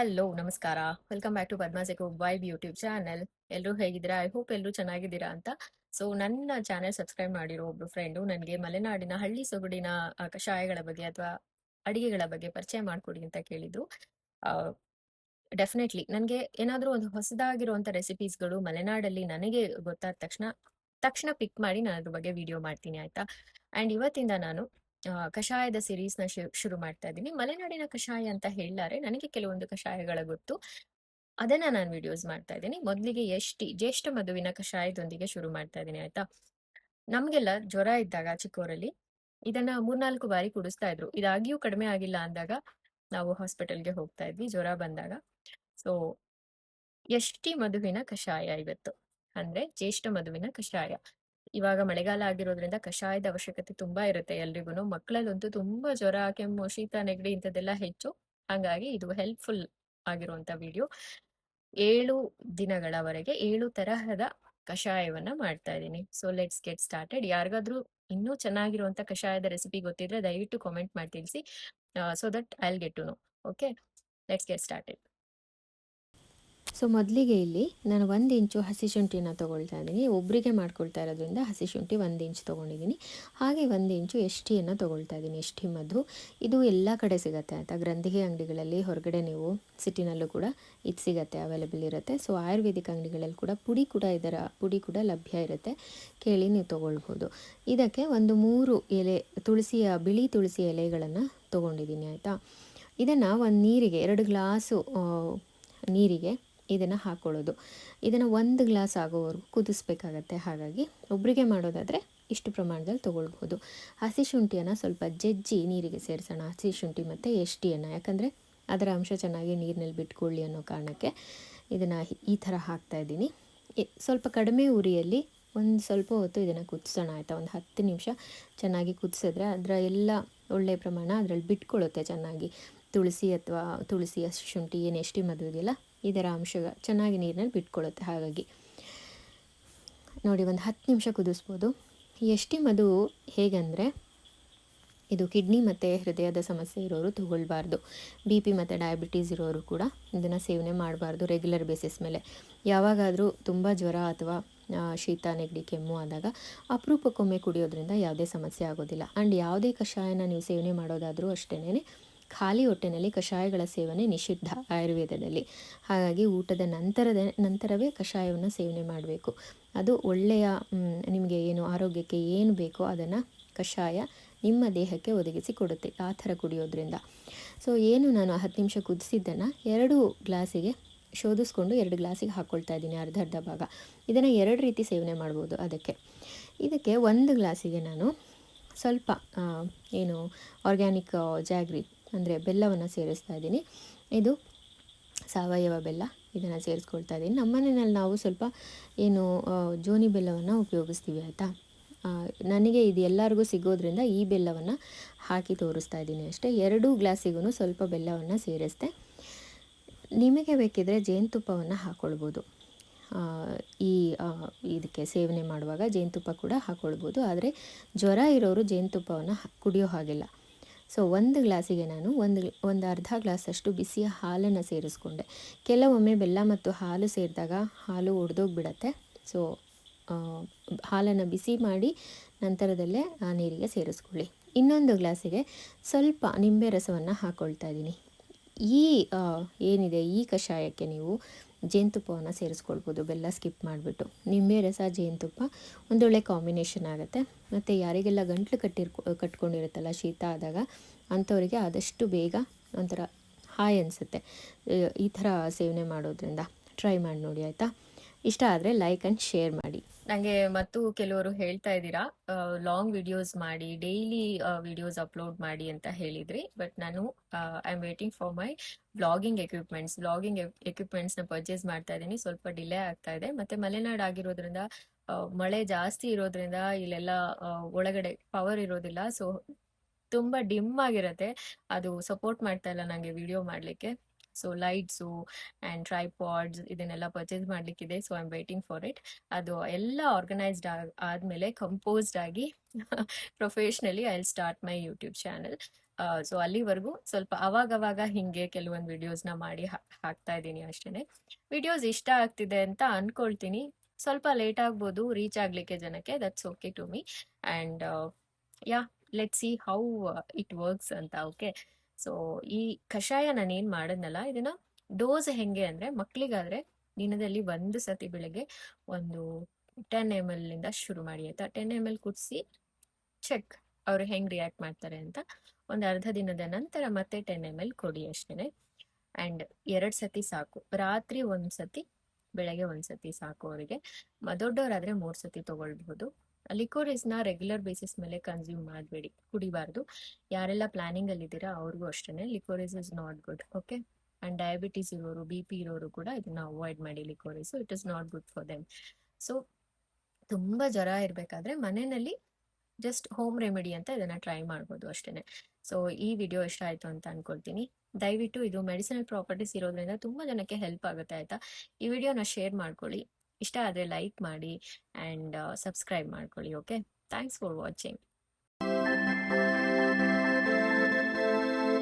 Hello ನಮಸ್ಕಾರ. Welcome back to ಪದ್ಮಾಸೆಕು vibe YouTube channel ಎಲ್ಲರೂ ಹೇಗಿದ್ದೀರಾ? ಐ ಹೋಪ್ ಎಲ್ಲರೂ ಚೆನ್ನಾಗಿದ್ದೀರಾ ಅಂತ. ಸೊ ನನ್ನ ಚಾನೆಲ್ ಸಬ್ಸ್ಕ್ರೈಬ್ ಮಾಡಿರೋ ಒಬ್ರು ಫ್ರೆಂಡು ನನಗೆ ಮಲೆನಾಡಿನ ಹಳ್ಳಿ ಸೊಗಡಿನ ಕಷಾಯಗಳ ಬಗ್ಗೆ ಅಥವಾ ಅಡಿಗೆಗಳ ಬಗ್ಗೆ ಪರಿಚಯ ಮಾಡಿಕೊಡಿ ಅಂತ ಕೇಳಿದ್ರು. ಡೆಫಿನೆಟ್ಲಿ ನನಗೆ ಏನಾದರೂ ಒಂದು ಹೊಸದಾಗಿರುವಂಥ ರೆಸಿಪೀಸ್ಗಳು ಮಲೆನಾಡಲ್ಲಿ ನನಗೆ ಗೊತ್ತಾದ ತಕ್ಷಣ ತಕ್ಷಣ ಪಿಕ್ ಮಾಡಿ ನಾನು ಅದ್ರ ಬಗ್ಗೆ ವಿಡಿಯೋ ಮಾಡ್ತೀನಿ ಆಯ್ತಾ? ಆ್ಯಂಡ್ ಇವತ್ತಿಂದ ನಾನು ಕಷಾಯದ ನ ಶುರು ಮಾಡ್ತಾ ಇದ್ದೀನಿ. ಮಲೆನಾಡಿನ ಕಷಾಯ ಅಂತ ಹೇಳ್ಲಾರೆ, ನನಗೆ ಕೆಲವೊಂದು ಕಷಾಯಗಳ ಗೊತ್ತು. ಅದನ್ನ ನಾನು ವಿಡಿಯೋಸ್ ಮಾಡ್ತಾ ಇದ್ದೀನಿ. ಮೊದಲಿಗೆ ಎಷ್ಟಿ, ಜ್ಯೇಷ್ಠ ಮಧುವಿನ ಕಷಾಯದೊಂದಿಗೆ ಶುರು ಮಾಡ್ತಾ ಇದ್ದೀನಿ, ಆಯ್ತಾ? ನಮ್ಗೆಲ್ಲ ಜ್ವರ ಇದ್ದಾಗ ಚಿಕ್ಕೋರಲ್ಲಿ ಇದನ್ನ ಮೂರ್ನಾಲ್ಕು ಬಾರಿ ಕುಡಿಸ್ತಾ ಇದ್ರು. ಇದಾಗಿಯೂ ಕಡಿಮೆ ಆಗಿಲ್ಲ ಅಂದಾಗ ನಾವು ಹಾಸ್ಪಿಟಲ್ಗೆ ಹೋಗ್ತಾ ಇದ್ವಿ, ಜ್ವರ ಬಂದಾಗ. ಸೊ ಎಷ್ಟಿ ಮಧುವಿನ ಕಷಾಯ ಇವತ್ತು? ಅಂದ್ರೆ ಜ್ಯೇಷ್ಠ ಮಧುವಿನ ಕಷಾಯ. ಇವಾಗ ಮಳೆಗಾಲ ಆಗಿರೋದ್ರಿಂದ ಕಷಾಯದ ಅವಶ್ಯಕತೆ ತುಂಬಾ ಇರುತ್ತೆ ಎಲ್ರಿಗೂ ಮಕ್ಕಳಲ್ಲಂತೂ ತುಂಬಾ ಜ್ವರ, ಕೆಮ್ಮು, ಶೀತ, ನೆಗಡಿ ಇಂಥದ್ದೆಲ್ಲ ಹೆಚ್ಚು. ಹಾಗಾಗಿ ಇದು ಹೆಲ್ಪ್ಫುಲ್ ಆಗಿರುವಂತ ವಿಡಿಯೋ. ಏಳು ದಿನಗಳವರೆಗೆ ಏಳು ತರಹದ ಕಷಾಯವನ್ನ ಮಾಡ್ತಾ ಇದ್ದೀನಿ. ಸೊ ಲೆಟ್ಸ್ ಗೆಟ್ ಸ್ಟಾರ್ಟೆಡ್ ಯಾರಿಗಾದ್ರೂ ಇನ್ನೂ ಚೆನ್ನಾಗಿರುವಂತ ಕಷಾಯದ ರೆಸಿಪಿ ಗೊತ್ತಿದ್ರೆ ದಯವಿಟ್ಟು ಕಾಮೆಂಟ್ ಮಾಡಿ ತಿಳಿಸಿ so that I get to know okay let's get started so ಮೊದಲಿಗೆ ಇಲ್ಲಿ ನಾನು ಒಂದು ಇಂಚು ಹಸಿ ಶುಂಠಿನ ತೊಗೊಳ್ತಾ ಇದ್ದೀನಿ. ಒಬ್ಬರಿಗೆ ಮಾಡ್ಕೊಳ್ತಾ ಇರೋದ್ರಿಂದ ಹಸಿ ಶುಂಠಿ ಒಂದು ಇಂಚು ತೊಗೊಂಡಿದ್ದೀನಿ. ಹಾಗೆ ಒಂದು ಇಂಚು ಎಷ್ಟಿಯನ್ನು ತೊಗೊಳ್ತಾ ಇದ್ದೀನಿ. ಎಷ್ಟಿ ಮಧು. ಇದು ಎಲ್ಲ ಕಡೆ ಸಿಗುತ್ತೆ ಆಯಿತಾ? ಗ್ರಂಥಿಗೆ ಅಂಗಡಿಗಳಲ್ಲಿ ಹೊರಗಡೆ ನೀವು ಸಿಟಿನಲ್ಲೂ ಕೂಡ ಇದು ಸಿಗುತ್ತೆ ಅವೈಲೇಬಲ್ ಇರುತ್ತೆ. ಸೊ ಆಯುರ್ವೇದಿಕ್ ಅಂಗಡಿಗಳಲ್ಲಿ ಕೂಡ ಪುಡಿ ಕೂಡ ಇದರ, ಪುಡಿ ಕೂಡ ಲಭ್ಯ ಇರುತ್ತೆ. ಕೇಳಿ ನೀವು ತೊಗೊಳ್ಬೋದು. ಇದಕ್ಕೆ ಒಂದು ಮೂರು ಎಲೆ, ತುಳಸಿಯ, ಬಿಳಿ ತುಳಸಿ ಎಲೆಗಳನ್ನು ತೊಗೊಂಡಿದ್ದೀನಿ ಆಯಿತಾ? ಇದನ್ನು ಒಂದು ನೀರಿಗೆ, ಎರಡು ಗ್ಲಾಸು ನೀರಿಗೆ ಇದನ್ನು ಹಾಕ್ಕೊಳ್ಳೋದು ಇದನ್ನು ಒಂದು ಗ್ಲಾಸ್ ಆಗೋವರೆಗೂ ಕುದಿಸ್ಬೇಕಾಗತ್ತೆ. ಹಾಗಾಗಿ ಒಬ್ಬರಿಗೆ ಮಾಡೋದಾದರೆ ಇಷ್ಟು ಪ್ರಮಾಣದಲ್ಲಿ ತೊಗೊಳ್ಬೋದು ಹಸಿ ಶುಂಠಿಯನ್ನು ಸ್ವಲ್ಪ ಜಜ್ಜಿ ನೀರಿಗೆ ಸೇರಿಸೋಣ. ಹಸಿ ಶುಂಠಿ ಮತ್ತು ಎಷ್ಟಿಯನ್ನು. ಯಾಕಂದರೆ ಅದರ ಅಂಶ ಚೆನ್ನಾಗಿ ನೀರಿನಲ್ಲಿ ಬಿಟ್ಕೊಳ್ಳಿ ಅನ್ನೋ ಕಾರಣಕ್ಕೆ ಇದನ್ನು ಈ ಥರ ಹಾಕ್ತಾಯಿದ್ದೀನಿ ಸ್ವಲ್ಪ ಕಡಿಮೆ ಉರಿಯಲ್ಲಿ ಒಂದು ಸ್ವಲ್ಪ ಹೊತ್ತು ಇದನ್ನು ಕುದಿಸೋಣ ಆಯಿತಾ? ಒಂದು ಹತ್ತು ನಿಮಿಷ ಚೆನ್ನಾಗಿ ಕುದಿಸಿದ್ರೆ ಅದರ ಎಲ್ಲ ಒಳ್ಳೆಯ ಪ್ರಮಾಣ ಅದರಲ್ಲಿ ಬಿಟ್ಕೊಳ್ಳುತ್ತೆ ಚೆನ್ನಾಗಿ. ತುಳಸಿ ಅಥವಾ ತುಳಸಿ ಹಸಿ ಶುಂಠಿ ಏನು ಎಷ್ಟಿ ಮದುವೆಗೆಲ್ಲ ಇದರ ಅಂಶ ಚೆನ್ನಾಗಿ ನೀರಿನಲ್ಲಿ ಬಿಟ್ಕೊಳ್ಳುತ್ತೆ. ಹಾಗಾಗಿ ನೋಡಿ ಒಂದು ಹತ್ತು ನಿಮಿಷ ಕುದಿಸ್ಬೋದು. ಎಷ್ಟಿ ಮಧು ಹೇಗೆಂದರೆ ಇದು ಕಿಡ್ನಿ ಮತ್ತು ಹೃದಯದ ಸಮಸ್ಯೆ ಇರೋರು ತಗೊಳ್ಬಾರ್ದು. ಬಿ ಪಿ ಮತ್ತು ಡಯಾಬಿಟೀಸ್ ಇರೋರು ಕೂಡ ಇದನ್ನು ಸೇವನೆ ಮಾಡಬಾರ್ದು ರೆಗ್ಯುಲರ್ ಬೇಸಿಸ್ ಮೇಲೆ. ಯಾವಾಗಾದರೂ ತುಂಬ ಜ್ವರ ಅಥವಾ ಶೀತ, ನೆಗಡಿ, ಕೆಮ್ಮು ಆದಾಗ ಅಪರೂಪಕ್ಕೊಮ್ಮೆ ಕುಡಿಯೋದ್ರಿಂದ ಯಾವುದೇ ಸಮಸ್ಯೆ ಆಗೋದಿಲ್ಲ. ಆ್ಯಂಡ್ ಯಾವುದೇ ಕಷಾಯನ ನೀವು ಸೇವನೆ ಮಾಡೋದಾದರೂ ಅಷ್ಟೇ ಖಾಲಿ ಹೊಟ್ಟೆನಲ್ಲಿ ಕಷಾಯಗಳ ಸೇವನೆ ನಿಷಿದ್ಧ ಆಯುರ್ವೇದದಲ್ಲಿ. ಹಾಗಾಗಿ ಊಟದ ನಂತರದ, ನಂತರವೇ ಕಷಾಯವನ್ನು ಸೇವನೆ ಮಾಡಬೇಕು. ಅದು ಒಳ್ಳೆಯ ನಿಮಗೆ ಏನು ಆರೋಗ್ಯಕ್ಕೆ ಏನು ಬೇಕೋ ಅದನ್ನು ಕಷಾಯ ನಿಮ್ಮ ದೇಹಕ್ಕೆ ಒದಗಿಸಿ ಕೊಡುತ್ತೆ, ಆ ಥರ ಕುಡಿಯೋದ್ರಿಂದ. ಸೊ, ಏನು ನಾನು ಹತ್ತು ನಿಮಿಷ ಕುದಿಸಿದ್ದನ್ನು ಎರಡು ಗ್ಲಾಸಿಗೆ ಶೋಧಿಸ್ಕೊಂಡು ಎರಡು ಗ್ಲಾಸಿಗೆ ಹಾಕ್ಕೊಳ್ತಾ ಇದ್ದೀನಿ, ಅರ್ಧ ಅರ್ಧ ಭಾಗ. ಇದನ್ನು ಎರಡು ರೀತಿ ಸೇವನೆ ಮಾಡ್ಬೋದು ಅದಕ್ಕೆ. ಇದಕ್ಕೆ ಒಂದು ಗ್ಲಾಸಿಗೆ ನಾನು ಸ್ವಲ್ಪ ಏನು ಆರ್ಗ್ಯಾನಿಕ್ ಜಾಗ್ರಿ ಅಂದರೆ ಬೆಲ್ಲವನ್ನು ಸೇರಿಸ್ತಾ ಇದ್ದೀನಿ. ಇದು ಸಾವಯವ ಬೆಲ್ಲ, ಇದನ್ನು ಸೇರಿಸ್ಕೊಳ್ತಾ ಇದ್ದೀನಿ. ನಮ್ಮ ಮನೆಯಲ್ಲಿ ನಾವು ಸ್ವಲ್ಪ ಏನು ಜೋನಿ ಬೆಲ್ಲವನ್ನು ಉಪಯೋಗಿಸ್ತೀವಿ ಆಯಿತಾ? ನನಗೆ ಇದು ಎಲ್ಲರಿಗೂ ಸಿಗೋದ್ರಿಂದ ಈ ಬೆಲ್ಲವನ್ನು ಹಾಕಿ ತೋರಿಸ್ತಾ ಇದ್ದೀನಿ ಅಷ್ಟೇ. ಎರಡೂ ಗ್ಲಾಸಿಗೂ ಸ್ವಲ್ಪ ಬೆಲ್ಲವನ್ನು ಸೇರಿಸ್ದೆ ನಿಮಗೆ ಬೇಕಿದ್ದರೆ ಜೇನುತುಪ್ಪವನ್ನು ಹಾಕ್ಕೊಳ್ಬೋದು ಈ ಇದಕ್ಕೆ ಸೇವನೆ ಮಾಡುವಾಗ ಜೇನುತುಪ್ಪ ಕೂಡ ಹಾಕ್ಕೊಳ್ಬೋದು ಆದರೆ ಜ್ವರ ಇರೋರು ಜೇನುತುಪ್ಪವನ್ನು ಕುಡಿಯೋ ಹಾಗಿಲ್ಲ. ಸೊ ಒಂದು ಗ್ಲಾಸಿಗೆ ನಾನು ಒಂದು ಒಂದು ಅರ್ಧ ಗ್ಲಾಸಷ್ಟು ಬಿಸಿಯ ಹಾಲನ್ನು ಸೇರಿಸ್ಕೊಂಡೆ. ಕೆಲವೊಮ್ಮೆ ಬೆಲ್ಲ ಮತ್ತು ಹಾಲು ಸೇರಿದಾಗ ಹಾಲು ಒಡೆದೋಗ್ಬಿಡತ್ತೆ. ಸೊ ಹಾಲನ್ನು ಬಿಸಿ ಮಾಡಿ ನಂತರದಲ್ಲೇ ಆ ನೀರಿಗೆ ಸೇರಿಸ್ಕೊಳ್ಳಿ. ಇನ್ನೊಂದು ಗ್ಲಾಸಿಗೆ ಸ್ವಲ್ಪ ನಿಂಬೆ ರಸವನ್ನು ಹಾಕ್ಕೊಳ್ತಾ ಇದ್ದೀನಿ. ಈ ಏನಿದೆ ಈ ಕಷಾಯಕ್ಕೆ ನೀವು ಜೇನುತುಪ್ಪವನ್ನು ಸೇರಿಸ್ಕೊಳ್ಬೋದು, ಬೆಲ್ಲ ಸ್ಕಿಪ್ ಮಾಡಿಬಿಟ್ಟು. ನಿಂಬೆ ರಸ, ಜೇನುತುಪ್ಪ, ಒಂದೊಳ್ಳೆ ಕಾಂಬಿನೇಷನ್ ಆಗುತ್ತೆ. ಮತ್ತು ಯಾರಿಗೆಲ್ಲ ಗಂಟ್ಲು ಕಟ್ಟಿರ್ಕೊ, ಕಟ್ಕೊಂಡಿರುತ್ತಲ್ಲ, ಶೀತ ಆದಾಗ ಅಂಥವರಿಗೆ ಆದಷ್ಟು ಬೇಗ ಒಂಥರ ಹಾಯ್ ಅನಿಸುತ್ತೆ. ಈ ಥರ ಸೇವನೆ ಮಾಡೋದ್ರಿಂದ. ಟ್ರೈ ಮಾಡಿ ನೋಡಿ, ಆಯಿತಾ? ಇಷ್ಟ ಆದರೆ ಲೈಕ್ ಆ್ಯಂಡ್ ಶೇರ್ ಮಾಡಿ. ನನಗೆ ಮತ್ತು ಕೆಲವರು ಹೇಳ್ತಾ ಇದ್ದೀರಾ ಲಾಂಗ್ ವಿಡಿಯೋಸ್ ಮಾಡಿ ಡೈಲಿ ವಿಡಿಯೋಸ್ ಅಪ್ಲೋಡ್ ಮಾಡಿ ಅಂತ ಹೇಳಿದ್ರಿ. ಬಟ್ ನಾನು I am waiting for my blogging equipments blogging ಎಕ್ವಿಪ್ಮೆಂಟ್ಸ್ನ purchase ಮಾಡ್ತಾ ಇದ್ದೀನಿ. ಸ್ವಲ್ಪ ಡಿಲೇ ಆಗ್ತಾ ಇದೆ. ಮತ್ತೆ ಮಲೆನಾಡ್ ಆಗಿರೋದ್ರಿಂದ ಮಳೆ ಜಾಸ್ತಿ ಇರೋದ್ರಿಂದ ಇಲ್ಲೆಲ್ಲ ಒಳಗಡೆ ಪವರ್ ಇರೋದಿಲ್ಲ. ಸೊ ತುಂಬಾ ಡಿಮ್ ಆಗಿರತ್ತೆ. ಅದು ಸಪೋರ್ಟ್ ಮಾಡ್ತಾ ಇಲ್ಲ ನಂಗೆ ವಿಡಿಯೋ ಮಾಡಲಿಕ್ಕೆ. ಸೊ ಲೈಟ್ಸು ಆ್ಯಂಡ್ ಟ್ರೈಪಾಡ್ಸ್ ಇದನ್ನೆಲ್ಲ purchase ಮಾಡಲಿಕ್ಕಿದೆ. So I am waiting for it ಅದು ಎಲ್ಲ ಆರ್ಗನೈಸ್ಡ್ ಆದಮೇಲೆ ಕಂಪೋಸ್ಡ್ ಆಗಿ professionally I start my YouTube channel so ಅಲ್ಲಿವರೆಗೂ ಸ್ವಲ್ಪ ಅವಾಗವಾಗ ಹಿಂಗೆ ಕೆಲವೊಂದು ವಿಡಿಯೋಸ್ನ ಮಾಡಿ ಹಾಕ್ತಾ ಇದ್ದೀನಿ ಅಷ್ಟೇ ವಿಡಿಯೋಸ್ ಇಷ್ಟ ಆಗ್ತಿದೆ ಅಂತ ಅನ್ಕೊಳ್ತೀನಿ. ಸ್ವಲ್ಪ ಲೇಟ್ ಆಗ್ಬೋದು ರೀಚ್ ಆಗಲಿಕ್ಕೆ ಜನಕ್ಕೆ. That's okay to me and yeah let see how it works ಅಂತ ಓಕೆ ಸೊ ಈ ಕಷಾಯ ನಾನು ಏನ್ ಮಾಡಿದ್ನಲ್ಲ, ಇದನ್ನ ಡೋಸ್ ಹೆಂಗೆ ಅಂದ್ರೆ ಮಕ್ಳಿಗಾದ್ರೆ ದಿನದಲ್ಲಿ ಒಂದು ಸತಿ ಬೆಳಗ್ಗೆ ಒಂದು ಟೆನ್ ಎಂ ಎಲ್ ಇಂದ ಶುರು ಮಾಡಿ, ಆಯ್ತಾ? ಟೆನ್ ಎಂ ಎಲ್ ಕುದಿಸಿ ಚೆಕ್ ಅವ್ರು ಹೆಂಗೆ ರಿಯಾಕ್ಟ್ ಮಾಡ್ತಾರೆ ಅಂತ. ಒಂದು ಅರ್ಧ ದಿನದ ನಂತರ ಮತ್ತೆ ಟೆನ್ ಎಂ ಎಲ್ ಕೊಡಿ ಅಷ್ಟೇನೆ. ಅಂಡ್ ಎರಡು ಸತಿ ಸಾಕು. ರಾತ್ರಿ ಒಂದು ಸತಿ, ಬೆಳಗ್ಗೆ ಒಂದು ಸತಿ ಸಾಕು ಅವರಿಗೆ. ದೊಡ್ಡವರಾದರೆ ಮೂರು ಸತಿ ತೊಗೊಳ್ಬಹುದು. ಲಿಕೋರಿಸ್ನ ರೆಗ್ಯುಲರ್ ಬೇಸಿಸ್ ಮೇಲೆ ಕನ್ಸ್ಯೂಮ್ ಮಾಡಬೇಡಿ, ಕುಡಿಬಾರ್ದು. ಯಾರೆಲ್ಲ ಪ್ಲಾನಿಂಗ್ ಅಲ್ಲಿ ಇದ್ದೀರಾ ಅವ್ರಿಗೂ ಅಷ್ಟೇ licorice is not good okay and diabetes ಇರೋರು ಬಿ ಪಿ ಇರೋರು ಕೂಡ ಇದನ್ನ ಅವಾಯ್ಡ್ ಮಾಡಿ licorice it is not good for them so ತುಂಬಾ ಜ್ವರ ಇರಬೇಕಾದ್ರೆ ಮನೆಯಲ್ಲಿ ಜಸ್ಟ್ ಹೋಮ್ ರೆಮಿಡಿ ಅಂತ ಇದನ್ನ ಟ್ರೈ ಮಾಡ್ಬೋದು ಅಷ್ಟೇ ಸೊ ಈ ವಿಡಿಯೋ ಇಷ್ಟ ಆಯ್ತು ಅಂತ ಅನ್ಕೊಳ್ತೀನಿ. ದಯವಿಟ್ಟು ಇದು ಮೆಡಿಸಿನಲ್ ಪ್ರಾಪರ್ಟೀಸ್ ಇರೋದ್ರಿಂದ ತುಂಬಾ ಜನಕ್ಕೆ ಹೆಲ್ಪ್ ಆಗುತ್ತೆ ಆಯ್ತಾ? ಈ ವಿಡಿಯೋನ ಶೇರ್ ಮಾಡ್ಕೊಳ್ಳಿ. ಇಷ್ಟ ಆದರೆ ಲೈಕ್ ಮಾಡಿ ಆ್ಯಂಡ್ ಸಬ್ಸ್ಕ್ರೈಬ್ ಮಾಡ್ಕೊಳ್ಳಿ ಓಕೆ ಥ್ಯಾಂಕ್ಸ್ ಫಾರ್ ವಾಚಿಂಗ್